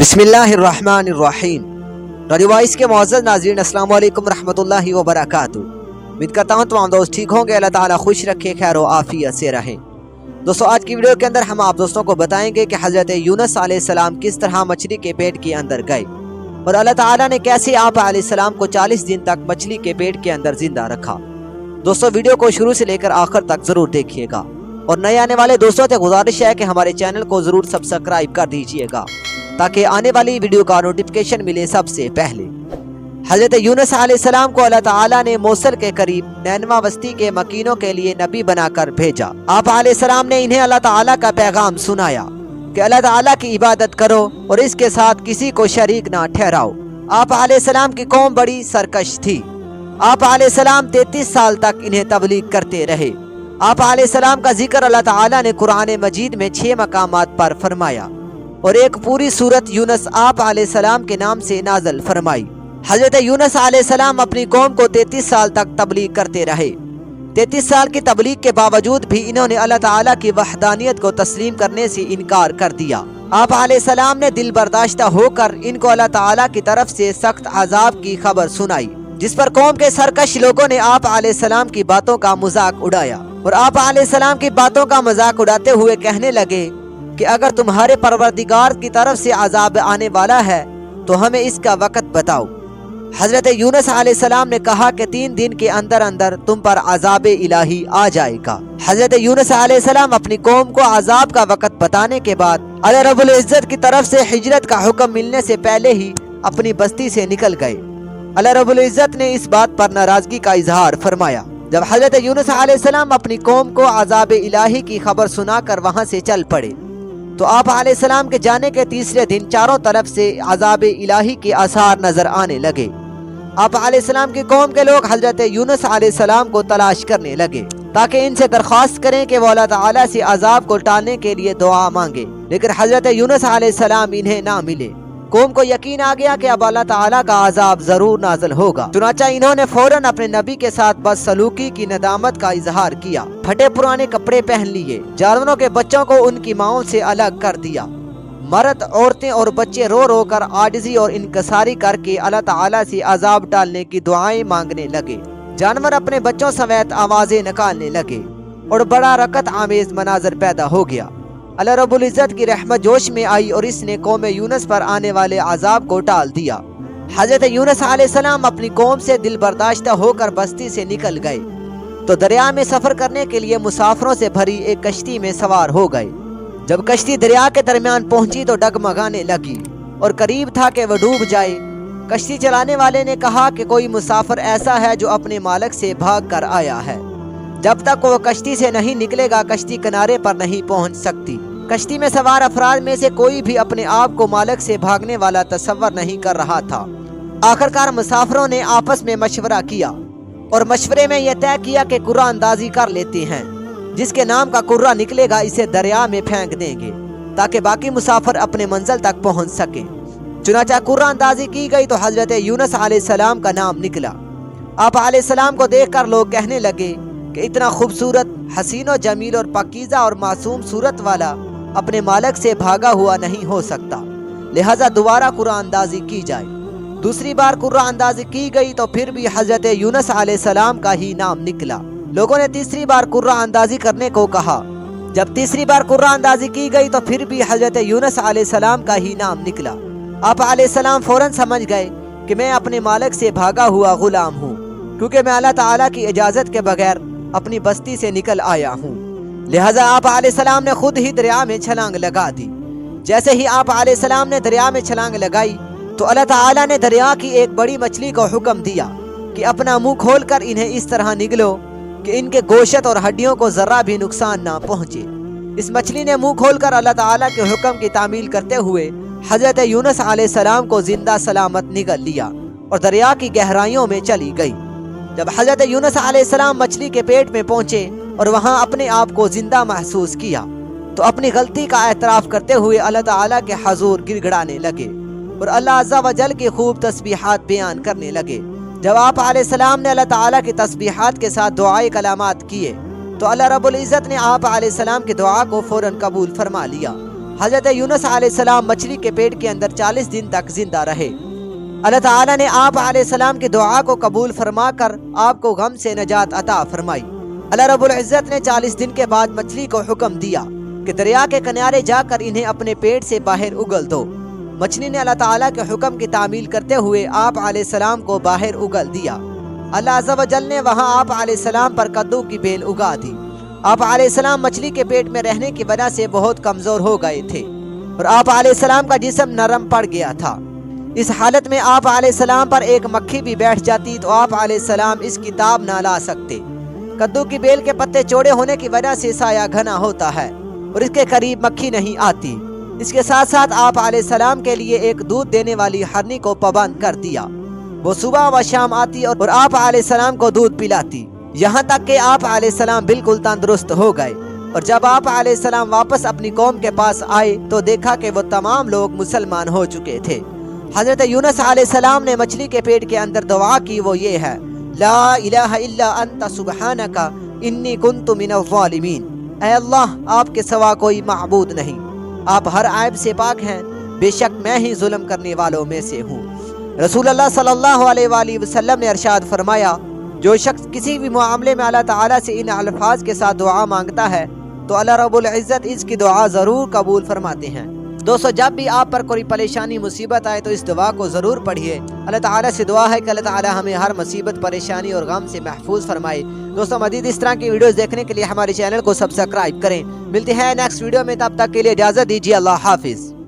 बिस्मिल्लाहिर्रहमानिर्रहीम। रेडियो के मोअज़्ज़ज़ नाज़रीन रहमतुल्लाहि व बरकातहू उम्मीद करता हूँ तमाम दोस्त ठीक होंगे, अल्लाह ताला खुश रखे, खैर आफियत से रहें। दोस्तों, आज की वीडियो के अंदर हम आप दोस्तों को बताएँगे कि हज़रत यूनस सलाम किस तरह मछली के पेट के अंदर गए और अल्लाह ताला ने कैसे आप सलाम को 40 दिन तक मछली के पेट के अंदर ज़िंदा रखा। दोस्तों, वीडियो को शुरू से लेकर आखिर तक ज़रूर देखिएगा और नए आने वाले दोस्तों से गुजारिश है कि हमारे चैनल को ज़रूर सब्सक्राइब कर दीजिएगा। ताकि आने वाली वीडियो का नोटिफिकेशन मिले सबसे पहले। हज़रत यूनस सलाम को अल्लाह ताला ने मौसल के करीब नैनवा बस्ती के मकीनों के लिए नबी बनाकर भेजा। आप सलाम ने इन्हें अल्लाह ताला का पैगाम सुनाया कि अल्लाह ताला की इबादत करो और इसके साथ किसी को शरीक ना ठहराओ। आप सलाम की कौम बड़ी सरकश थी। आप सलाम तैतीस साल तक इन्हें तबलीग करते रहे। आप सलाम का ज़िक्र अल्लाह ताला ने कुरान मजीद में छह मकाम पर फरमाया। और एक पूरी सूरत यूनस आप सलाम के नाम से नाजल फरमाई। हज़रत यूनस सलाम अपनी कौम को तैतीस साल तक तबलीग करते रहे। तैतीस साल की तबलीग के बावजूद भी इन्होंने अल्लाह ताला की वहदानियत को तस्लीम करने से इनकार कर दिया। आप सलाम ने दिल बर्दाश्त होकर इनको अल्लाह ताला की तरफ़ से सख्त अजाब की खबर सुनाई, जिस पर कौम के सरकश लोगों ने आप सलाम की बातों का मज़ाक उड़ाया। और आप सलाम की बातों का मज़ाक उड़ाते हुए कहने लगे कि अगर तुम्हारे परवरदिगार की तरफ़ से अजाब आने वाला है तो हमें इसका वक़्त बताओ। हज़रत यूनस सलाम ने कहा कि तीन दिन के अंदर अंदर तुम पर अजाब इलाही आ जाएगा। हज़रत यूनस सलाम अपनी कौम को अजाब का वक़्त बताने के बाद अल्लाह रब्बुल इज़्ज़त की तरफ़ से हिजरत का हुक्म मिलने से पहले ही अपनी बस्ती से निकल गए। अल्लाह रब्बुल इज़्ज़त ने इस बात पर नाराज़गी का इजहार फरमाया। जब हज़रत यूनस सलाम अपनी कौम को अजाब इलाही की खबर सुनाकर वहाँ से चल पड़े तो आप आलाम के जाने के तीसरे दिन चारों तरफ़ से अजाब इलाही के आसार नज़र आने लगे। आप सलाम की कौम के लोग हज़रत यूनस आलाम को तलाश करने लगे, ताकि इनसे दरख्वास्त करें कि वो अल्लाह ताला से अजाब को टालने के लिए दुआ मांगे। लेकिन हज़रत यूनस आलाम इन्हें ना मिले। कौम को यकीन आ गया कि अब अल्लाह ताला का अजाब ज़रूर नाजल होगा। चुनाचा इन्होंने फ़ौरन अपने नबी के साथ बस सलूकी की नदामत का इजहार किया। फटे पुराने कपड़े पहन लिए। जानवरों के बच्चों को उनकी माओ से अलग कर दिया। मर्द, औरतें और बच्चे रो रो कर आजजी और इनकसारी करके अल्लाह ताला से अजाब डालने की दुआएँ मांगने लगे। जानवर अपने बच्चों समेत आवाज़ें निकालने लगे और बड़ा रकत आमेज मनाजर पैदा हो गया। अल्लाह रब्बुल इज़्ज़त की रहमत जोश में आई और इसने कौम यूनस पर आने वाले अजाब को टाल दिया। हज़रत यूनस सलाम अपनी कौम से दिल बर्दाश्त होकर बस्ती से निकल गए। तो दरिया में सफ़र करने के लिए मुसाफरों से भरी एक कश्ती में सवार हो गए। जब कश्ती दरिया के दरमियान पहुँची तो डगमगाने लगी और करीब था कि वह डूब जाए। कश्ती चलाने वाले ने कहा कि कोई मुसाफर ऐसा है जो अपने मालक से भाग कर आया है। जब तक वो कश्ती से नहीं निकलेगा, कश्ती किनारे पर नहीं पहुँच सकती। कश्ती में सवार अफराद में से कोई भी अपने आप को मालक से भागने वाला तस्वर नहीं कर रहा था। आखिरकार मुसाफरों ने आपस में मशवरा किया और मशवरे में यह तय किया कि कुर्रा अंदाजी कर लेते हैं, जिसके नाम का कुर्रा निकलेगा इसे दरिया में फेंक देंगे, ताकि बाकी मुसाफिर अपने मंजिल तक पहुँच सके। चुनाचा कुर्रा अंदाजी की गई तो हज़रत यूनस सलाम का नाम निकला। आप सलाम को देखकर लोग कहने लगे कि इतना खूबसूरत, हसीन जमील और पकीज़ा और मासूम सूरत वाला अपने मालक से भागा हुआ नहीं हो सकता। लिहाजा दोबारा कुरान अंदाजी की जाए। दूसरी बार कुरान अंदाजी की गई तो फिर भी हज़रत यूनस सलाम का ही नाम निकला। लोगों ने तीसरी बार कुर्रा अंदाजी करने को कहा। जब तीसरी बार कुर्रा अंदाजी की गई तो फिर भी हज़रत यूनस सलाम का ही नाम निकला। आप सलाम फ़ौरन समझ गए कि मैं अपने मालक से भागा हुआ गुलाम हूँ, क्योंकि मैं अल्लाह ताला की इजाज़त के बगैर अपनी बस्ती से निकल आया हूँ। लिहाजा आप सलाम ने खुद ही दरिया में छलांग लगा दी। जैसे ही आप सलाम ने दरिया में छलांग लगाई तो अल्लाह ताला ने दरिया की एक बड़ी मछली को हुक्म दिया कि अपना मुँह खोलकर इन्हें इस तरह निगलो कि इनके गोशत और हड्डियों को जरा भी नुकसान ना पहुँचे। इस मछली ने मुँह खोलकर अल्लाह ताला के हुक्म की तामील करते हुए हज़रत यूनस सलाम को ज़िंदा सलामत निगल लिया और दरिया की गहराइयों में चली गई। जब हज़रत यूनस सलाम मछली के पेट में पहुँचे और वहाँ अपने आप को ज़िंदा महसूस किया। तो अपनी गलती का एतराफ़ करते हुए अल्लाह ताला के हजूर गिड़गड़ाने लगे और अल्लाह वजल की खूब तस्बीहात बयान करने लगे। जब आप सलाम ने अल्लाह ताला की तस्बीहात के साथ दुआए कलामात किए तो अल्लाह रब्बुल इज़्ज़त ने आप सलाम की दुआ को फ़ौरन कबूल फरमा लिया। हज़रत यूनुस सलाम मछली के पेट के अंदर 40 दिन तक ज़िंदा रहे। अल्लाह ताला ने आप सलाम की दुआ को कबूल फरमा कर आपको गम से नजात अता फरमाई। अल्लाह रब्बुल इज़्ज़त ने 40 दिन के बाद मछली को हुक्म दिया कि दरिया के किनारे जाकर इन्हें अपने पेट से बाहर उगल दो। मछली ने अल्लाह ताला के हुक्म की तामील करते हुए आप सलाम को बाहर उगल दिया। अल्लाह जल ने वहाँ आप सलाम पर कद्दू की बेल उगा दी। आप सलाम मछली के पेट में रहने की वजह से बहुत कमज़ोर हो गए थे और आप सलाम का जिसम नरम पड़ गया था। इस हालत में आप सलाम पर एक मक्खी भी बैठ जाती तो आप सलाम इस किताब ना ला सकते। कद्दू की बेल के पत्ते चौड़े होने की वजह से साया घना होता है और इसके करीब मक्खी नहीं आती। इसके साथ साथ आप सलाम के लिए एक दूध देने वाली हरनी को पाबंद कर दिया। वो सुबह व शाम आती और आप सलाम को दूध पिलाती। यहाँ तक कि आप सलाम बिल्कुल तंदुरुस्त हो गए। और जब आप सलाम वापस अपनी कौम के पास आए तो देखा कि वो तमाम लोग मुसलमान हो चुके थे। हज़रत यूनस सलाम ने मछली के पेट के अंदर दुआ की, वो ये है ला इलाहा इल्ला अंत सुबहानका इन्नी कुन्तु मिनज़्ज़ालिमीन ऐ अल्लाह आपके सिवा कोई मबूद नहीं आप हर आयब से पाक हैं बेशक मैं ही जुल्म करने वालों में से हूँ रसूल अल्लाह सल्लल्लाहु अलैहि वसल्लम ने अरशाद फरमाया जो शख्स किसी भी मामले में अल्लाह ताला से इन अल्फाज के साथ दुआ माँगता है तो अल्लाह रब्बुल इज़्ज़त इसकी दुआ ज़रूर कबूल फरमाते हैं दोस्तों जब भी आप पर कोई परेशानी मुसीबत आए तो इस दुआ को ज़रूर पढ़िए अल्लाह ताला से दुआ है कि अल्लाह ताला हमें हर मुसीबत, परेशानी और गम से महफूज फरमाए। दोस्तों मजीद इस तरह की वीडियोस देखने के लिए हमारे चैनल को सब्सक्राइब करें। मिलते हैं नेक्स्ट वीडियो में, तब तक के लिए इजाज़त दीजिए, अल्लाह हाफिज़।